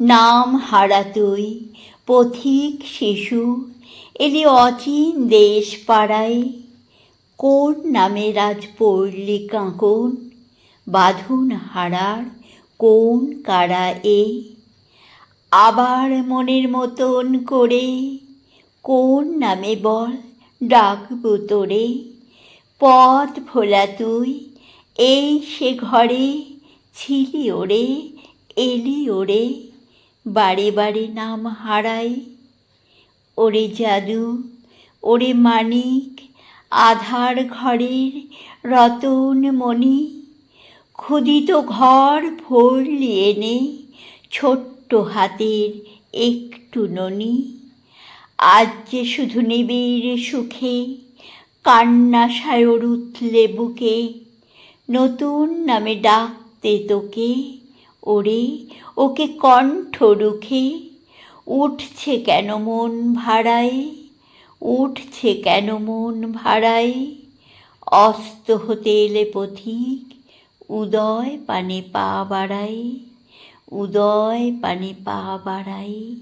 নাম হারা তুই, পথিক শিশু, এলি অচিন দেশ পাড়ায়। কোন নামে রাজ পড়লি কাঁকন, বাঁধন হারার কোন কারা এ? আবার মনের মতন করে কোন নামে বল ডাকবো তোরে। পথ ভোলা তুই, এই সে ঘরে ছিলি ওরে, এলি ওরে। বারে বারে নাম হারাই। ওরে জাদু, ওরে মানিক, আধার ঘরের রতন মণি, ক্ষুদিত ঘর ভরলি এনে ছোট্ট হাতের একটু ননি। আজ যে শুধু নিবিড় সুখে, কান্না সায়র উঠলে বুকে নতুন নামে ডাকতে তোকে। ওরে, ওকে কণ্ঠ রুখে, উঠছে কেন মন ভাড়ায়? উঠছে কেন মন ভাড়ায়? অস্ত হতে এলে পথিক, উদয় পানে পা বাড়াই উদয় পানে পা বাড়াই